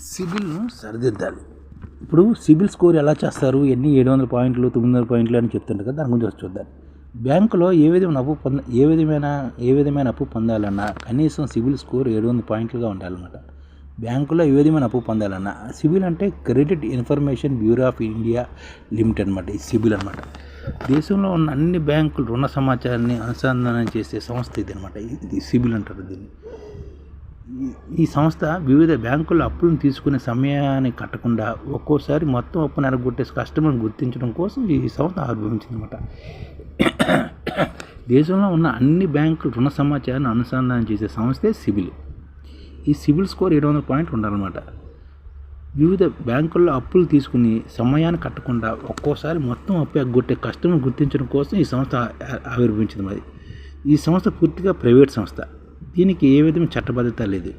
సిబిల్ను సరిదిద్దాలి. ఇప్పుడు సిబిల్ స్కోర్ ఎలా చేస్తారు? ఎన్ని ఏడు వందల పాయింట్లు తొమ్మిది వందల పాయింట్లు అని చెప్తుంటారు కదా దాని గురించి చూద్దాం. బ్యాంకులో ఏ విధమైన అప్పు పొంద ఏ విధమైన ఏ విధమైన అప్పు పొందాలన్నా కనీసం సిబిల్ స్కోర్ ఏడు వందల పాయింట్లుగా ఉండాలన్నమాట. బ్యాంకులో ఏ విధమైన అప్పు పొందాలన్నా సిబిల్ అంటే credit information bureau of India limited అనమాట ఈ సిబిల్ అనమాట దేశంలో ఉన్న అన్ని బ్యాంకులు రుణ సమాచారాన్ని అనుసంధానం చేసే సంస్థ ఇది అనమాట ఇది సిబిల్ అంటారు దీన్ని. ఈ- సంస్థ వివిధ బ్యాంకుల అప్పులను తీసుకునే సమయాన్ని కట్టకుండా ఒక్కోసారి మొత్తం అప్పును ఎరగొట్టే కస్టమర్ని గుర్తించడం కోసం ఈ సంస్థ ఆవిర్భవించిందన్నమాట. దేశంలో ఉన్న అన్ని బ్యాంకుల రుణ సమాచారాన్ని అనుసంధానం చేసే సంస్థే సిబిల్. ఈ సిబిల్ స్కోర్ ఏడు వందల పాయింట్లు ఉండాలన్నమాట. వివిధ బ్యాంకుల్లో అప్పులు తీసుకుని సమయాన్ని కట్టకుండా ఒక్కోసారి మొత్తం అప్పు ఎగ్గొట్టే కస్టమర్ గుర్తించడం కోసం ఈ సంస్థ ఆవిర్భవించింది మరి. ఈ సంస్థ పూర్తిగా ప్రైవేట్ సంస్థ. దీనికి ఏ విధమైన చట్టబద్ధత లేదు.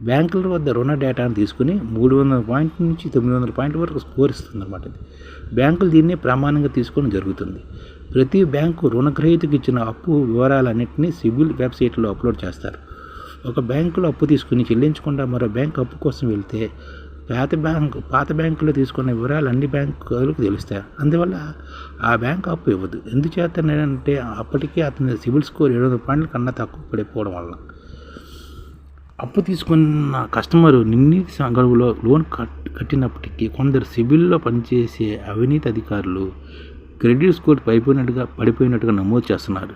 బ్యాంకుల వద్ద రుణ డేటాను తీసుకుని మూడు వందల పాయింట్ నుంచి తొమ్మిది వందల పాయింట్ల వరకు స్కోర్ ఇస్తుంది అనమాట ఇది బ్యాంకులు దీన్నే ప్రమాణంగా తీసుకోవడం జరుగుతుంది. ప్రతి బ్యాంకు రుణగ్రహీతకు ఇచ్చిన అప్పు వివరాలన్నింటినీ సిబిల్ వెబ్సైట్లో అప్లోడ్ చేస్తారు. ఒక బ్యాంకులో అప్పు తీసుకుని చెల్లించకుండా మరో బ్యాంకు అప్పు కోసం వెళ్తే పాత బ్యాంకు పాత బ్యాంకులో తీసుకున్న వివరాలు అన్ని బ్యాంకులకు తెలుస్తాయి. అందువల్ల ఆ బ్యాంక్ అప్పు ఇవ్వదు. ఎందుచేతనంటే అప్పటికే అతని సిబిల్ స్కోర్ ఏడు వందల పాయింట్ల కన్నా తక్కువ పడిపోవడం వల్ల అప్పు తీసుకున్న కస్టమరు నిర్ణీత గడువులో లోన్ కట్ కట్టినప్పటికీ కొందరు సిబిల్లో పనిచేసే అవినీతి అధికారులు క్రెడిట్ స్కోర్ పడిపోయినట్టుగా పడిపోయినట్టుగా నమోదు చేస్తున్నారు.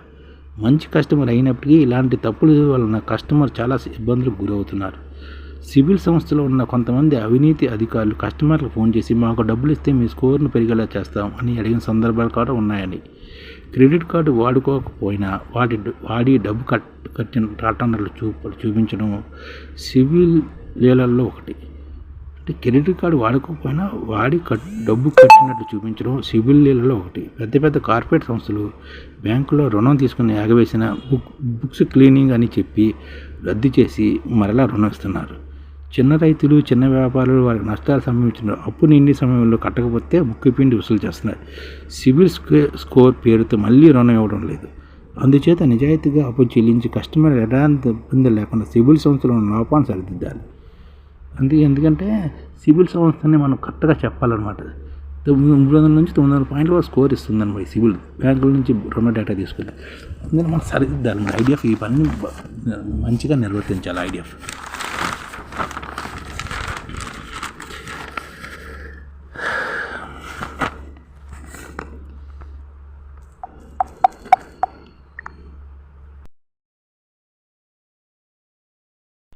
మంచి కస్టమర్ అయినప్పటికీ ఇలాంటి తప్పుల వలన కస్టమర్ చాలా ఇబ్బందులకు గురవుతున్నారు. సివిల్ సంస్థలో ఉన్న కొంతమంది అవినీతి అధికారులు కస్టమర్లకు ఫోన్ చేసి మాకు డబ్బులు ఇస్తే మీ స్కోర్ను పెరిగేలా చేస్తాం అని అడిగిన సందర్భాలు కూడా ఉన్నాయని క్రెడిట్ కార్డు వాడుకోకపోయినా వాడి వాడి డబ్బు కట్ కట్టిన రిటర్న్లు చూప చూపించడం సివిల్ లీలల్లో ఒకటి. అంటే క్రెడిట్ కార్డు వాడుకోకపోయినా వాడి కట్ డబ్బు కట్టినట్లు చూపించడం సివిల్ లీలలో ఒకటి. పెద్ద పెద్ద కార్పొరేట్ సంస్థలు బ్యాంకులో రుణం తీసుకుని ఆగవేసిన బుక్ బుక్స్ క్లీనింగ్ అని చెప్పి రద్దు చేసి మరలా రుణం ఇస్తున్నారు. చిన్న రైతులు చిన్న వ్యాపారులు వారికి నష్టాలు సంభవించిన అప్పు నిండి సమయంలో కట్టకపోతే ముక్కుపిండి వసూలు చేస్తున్నారు. సివిల్ స్కోర్ పేరుతో మళ్ళీ రుణం ఇవ్వడం లేదు. అందుచేత నిజాయితీగా అప్పు చెల్లించి కస్టమర్ ఎలాంటి ఇబ్బంది లేకుండా సివిల్ సంస్థలో ఉన్న లోపాన్ని సరిదిద్దాలి. అందుకే ఎందుకంటే సివిల్ సంస్థని మనం కరెక్ట్గా చెప్పాలన్నమాట. తొమ్మిది మూడు వందల నుంచి తొమ్మిది వందల పాయింట్ల వరకు స్కోర్ ఇస్తుంది అనమాట సివిల్ బ్యాంకుల నుంచి రుణ డేటా తీసుకుని అందుకని మనం సరిదిద్దాలి. ఐడిఎఫ్ ఈ పని మంచిగా నిర్వర్తించాలి ఐడిఎఫ్